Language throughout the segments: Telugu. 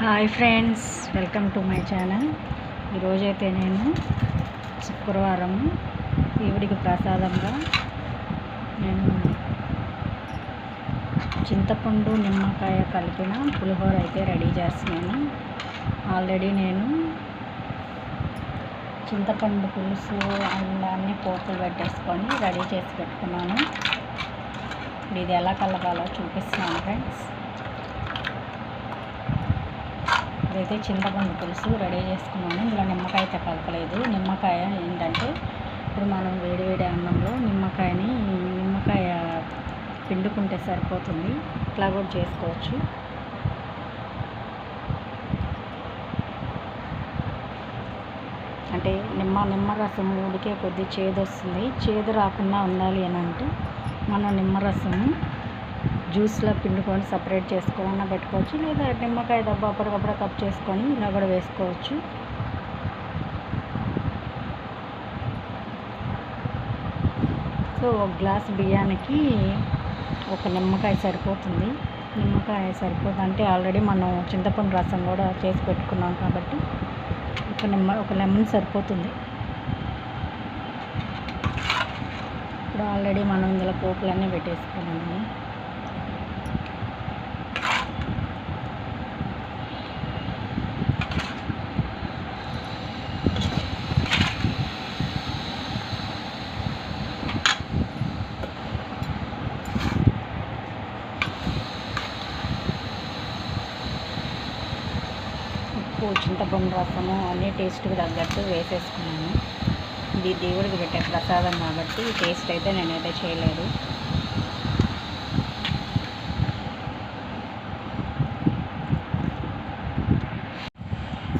Hi friends welcome to my channel ఈరోజైతే నేను శుక్రవారం దేవుడికి ప్రసాదంగా నేను చింతపండు నిమ్మకాయ కలిపిన పులిహోర అయితే రెడీ చేస్తున్నాను. ఆల్రెడీ నేను చింతపండు పులుసు అండ్ అన్ని పోపులు పెట్టేసుకొని రెడీ చేసి పెట్టుకున్నాను. ఇది ఎలా కలపాలో చూపిస్తున్నాను ఫ్రెండ్స్ ఇప్పుడైతే చింతపండు పులుసు రెడీ చేసుకున్నాను. ఇందులో నిమ్మకాయ అయితే కలపలేదు నిమ్మకాయ ఏంటంటే ఇప్పుడు మనం వేడివేడి అన్నంలో నిమ్మకాయని నిమ్మకాయ పిండుకుంటే సరిపోతుంది. ఇట్లా కూడా చేసుకోవచ్చు. అంటే నిమ్మ నిమ్మరసం ఉడికే కొద్ది చేదు వస్తుంది చేదు రాకుండా ఉండాలి అని అంటే మనం నిమ్మరసం జ్యూస్లో పిండుకొని సపరేట్ చేసుకోవాలన్నా పెట్టుకోవచ్చు లేదా నిమ్మకాయ దెబ్బ అప్పటికప్పుడు కప్ చేసుకొని ఇలా కూడా వేసుకోవచ్చు. సో ఒక గ్లాస్ బియ్యానికి ఒక నిమ్మకాయ సరిపోతుంది. నిమ్మకాయ సరిపోతుంది అంటే ఆల్రెడీ మనం చింతపండు రసం కూడా చేసి పెట్టుకున్నాం కాబట్టి ఒక నిమ్మ ఒక లెమన్ సరిపోతుంది. ఇప్పుడు ఆల్రెడీ మనం ఇందులో పోపులన్నీ పెట్టేసుకున్నాము. ఉప్పు చింతపండు రసము అన్నీ టేస్ట్కి తగ్గట్టు వేసేసుకున్నాను. ఇది దేవుడికి పెట్టే ప్రసాదం కాబట్టి టేస్ట్ అయితే నేనైతే చేయలేదు.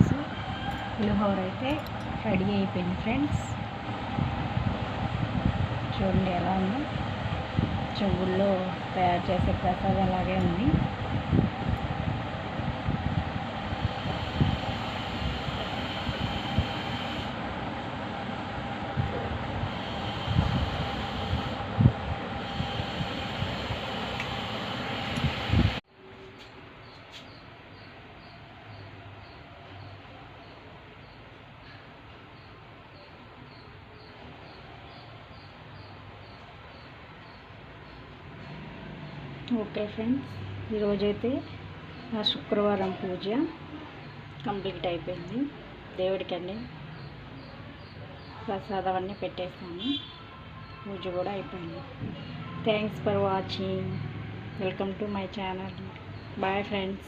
సో పులిహోర అయితే రెడీ అయిపోయింది ఫ్రెండ్స్. చూడండి ఎలా ఉంది. చెవుల్లో తయారు చేసే ప్రసాదం అలాగే ఉంది. ఓకే ఫ్రెండ్స్ ఈరోజైతే నా శుక్రవారం పూజ కంప్లీట్ అయిపోయింది. దేవుడికండి ప్రసాదం అన్నీ పెట్టేసాను పూజ కూడా అయిపోయింది. Thanks for watching welcome to my channel bye friends